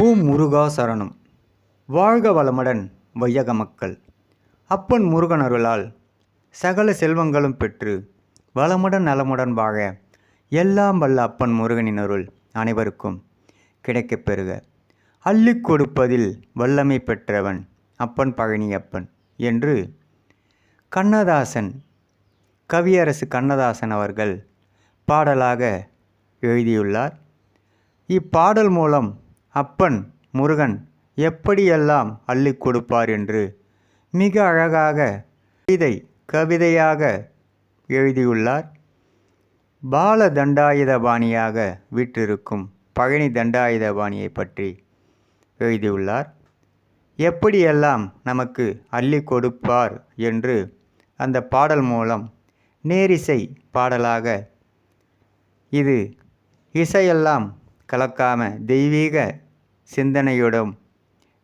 ஓம் முருகா சரணம் வாழ்க வளமுடன் வையக மக்கள். அப்பன் முருகன் அருளால் சகல செல்வங்களும் பெற்று வளமுடன் நலமுடன் வாழ எல்லாம் வல்ல அப்பன் முருகனின் அருள் அனைவருக்கும் கிடைக்கப் பெறுக. அள்ளிக் கொடுப்பதில் வல்லமை பெற்றவன் அப்பன் பழனியப்பன் என்று கண்ணதாசன் கவியரசு கண்ணதாசன் அவர்கள் பாடலாக எழுதியுள்ளார். இப்பாடல் மூலம் அப்பன் முருகன் எப்படியெல்லாம் அள்ளிக் கொடுப்பார் என்று மிக அழகாக கவிதை கவிதையாக எழுதியுள்ளார். பால தண்டாயுதபாணியாக வீற்றிருக்கும் பழனி தண்டாயுதபாணியை பற்றி எழுதியுள்ளார். எப்படியெல்லாம் நமக்கு அள்ளி கொடுப்பார் என்று அந்த பாடல் மூலம் நேரிசை பாடலாக இது இசையெல்லாம் கலக்காம தெய்வீக சிந்தனையுடன்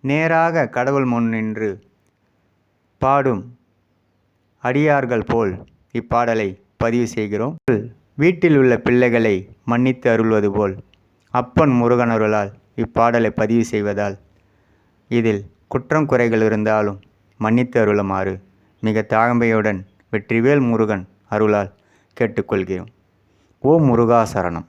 நேராக கடவுள் முன் நின்று பாடும் அடியார்கள் போல் இப்பாடலை பதிவு செய்கிறோம். வீட்டில் உள்ள பிள்ளைகளை மன்னித்து அருள்வது போல் அப்பன் முருகன் அருளால் இப்பாடலை பதிவு செய்வதால் இதில் குற்றம் குறைகள் இருந்தாலும் மன்னித்து அருளுமாறு மிக தாழ்மையுடன் வெற்றிவேல் முருகன் அருளால் கேட்டுக்கொள்கிறோம். ஓ முருகாசரணம்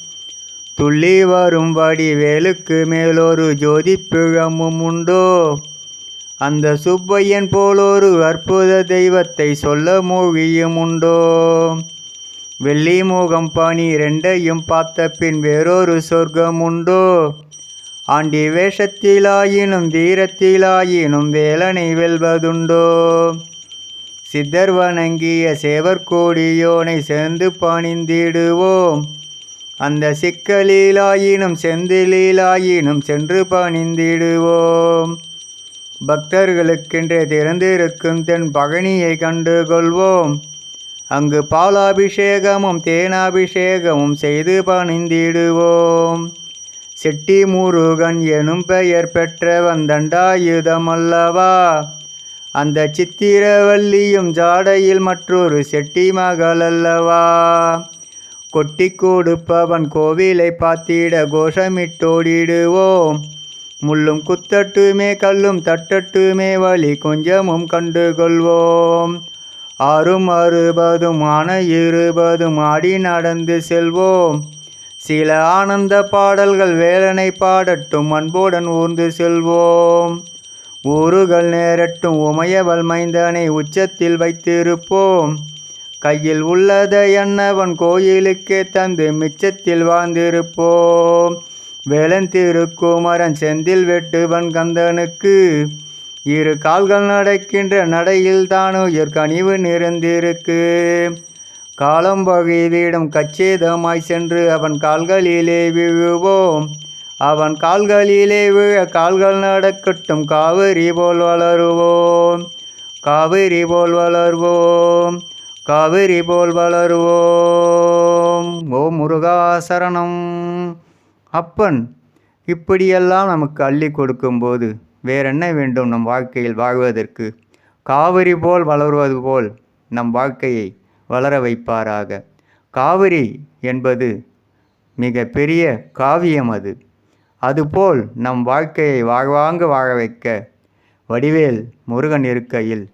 துள்ளி வரும்படி வேலுக்கு மேலொரு ஜோதி பிழமும் உண்டோ? அந்த சுப்பையன் போலொரு அற்புத தெய்வத்தை சொல்ல மொழியும் உண்டோ? வெள்ளி முகம் பனி ரெண்டையும் பார்த்த பின் வேறொரு சொர்க்கம் உண்டோ? ஆண்டி வேஷத்திலாயினும் தீரத்திலாயினும் வேலனை வெல்வதுண்டோ? சித்தர் வணங்கிய சேவர்கோடியோனை சேர்ந்து பணிந்திடுவோம். அந்த சிக்கலிலாயினும் செந்திலாயினும் சென்று பணிந்திடுவோம். பக்தர்களுக்கென்றே திறந்திருக்கும் தென் பகனியை கண்டு கொள்வோம் அங்கு பாலாபிஷேகமும் தேனாபிஷேகமும் செய்து பணிந்திடுவோம். செட்டி முருகன் எனும் பெயர் பெற்ற தண்டாயுதம் அல்லவா அந்த சித்திரவல்லியும் ஜாடையில் மற்றொரு செட்டி மகள் அல்லவா கொட்டி கொடுப்பவன் கோவிலை பார்த்திட கோஷமிட்டோடிடுவோம். முள்ளும் குத்தட்டுமே கல்லும் தட்டட்டுமே வழி கொஞ்சமும் கண்டுகொள்வோம். ஆறும் அறுபதும் ஆன இருபதும் ஆடி நடந்து செல்வோம். சில ஆனந்த பாடல்கள் வேலனை பாடட்டும் அன்புடன் ஊர்ந்து செல்வோம். ஊறுகள் நேரட்டும் உமையவள் மைந்தனை உச்சத்தில் வைத்திருப்போம். கையில் உள்ளதை அன்னவன் கோயிலுக்கே தந்து மிச்சத்தில் வாழ்ந்திருப்போம். வேளந்திருக்குமரன் செந்தில் வெட்டுவன் கந்தனுக்கு இரு கால்கள் நடக்கின்ற நடையில் தானோ கனிவு நிறைந்திருக்கு. காலம் வீடும் கச்சேதமாய் சென்று அவன் கால்களிலே விழுவோம். அவன் கால்களிலே விழ கால்கள் நடக்கட்டும் காவிரி போல் வளருவோம். காவிரி போல் வளர்வோம். காவிரி போல் வளருவோம். ஓ முருகாசரணம் அப்பன் இப்படியெல்லாம் நமக்கு அள்ளி கொடுக்கும்போது வேறென்ன வேண்டும் நம் வாழ்க்கையில் வாழ்வதற்கு? காவிரி போல் வளருவது போல் நம் வாழ்க்கையை வளர வைப்பாராக. காவிரி என்பது மிக பெரிய காவியம் அது. அதுபோல் நம் வாழ்க்கையை வாழ்வாங்க வாழ வைக்க வடிவேல் முருகன் இருக்கையில்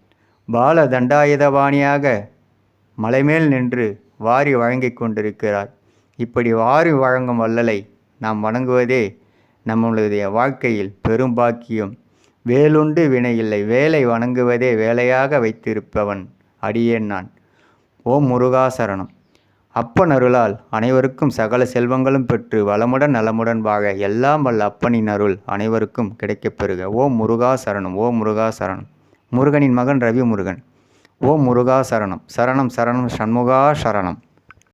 பால தண்டாயுதபாணியாக மலைமேல் நின்று வாரி வழங்கிக் கொண்டிருக்கிறார். இப்படி வாரி வழங்கும் வள்ளலை நாம் வணங்குவதே நம்மளுடைய வாழ்க்கையில் பெரும் பாக்கியம். வேலுண்டு வினையில்லை வேலை வணங்குவதே வேலையாக வைத்திருப்பவன் அடியேன் நான். ஓம் முருகாசரணம் அப்பன் அருளால் அனைவருக்கும் சகல செல்வங்களும் பெற்று வளமுடன் நலமுடன் வாழ எல்லாம் வல்ல அப்பனின் அருள் அனைவருக்கும் கிடைக்கப்பெறுக ஓம் முருகா சரணம் ஓம் முருகா சரணம். முருகனின் மகன் ரவி முருகன் ஓம் முருகா சரணம். சரணம் சரணம் சண்முகா சரணம்.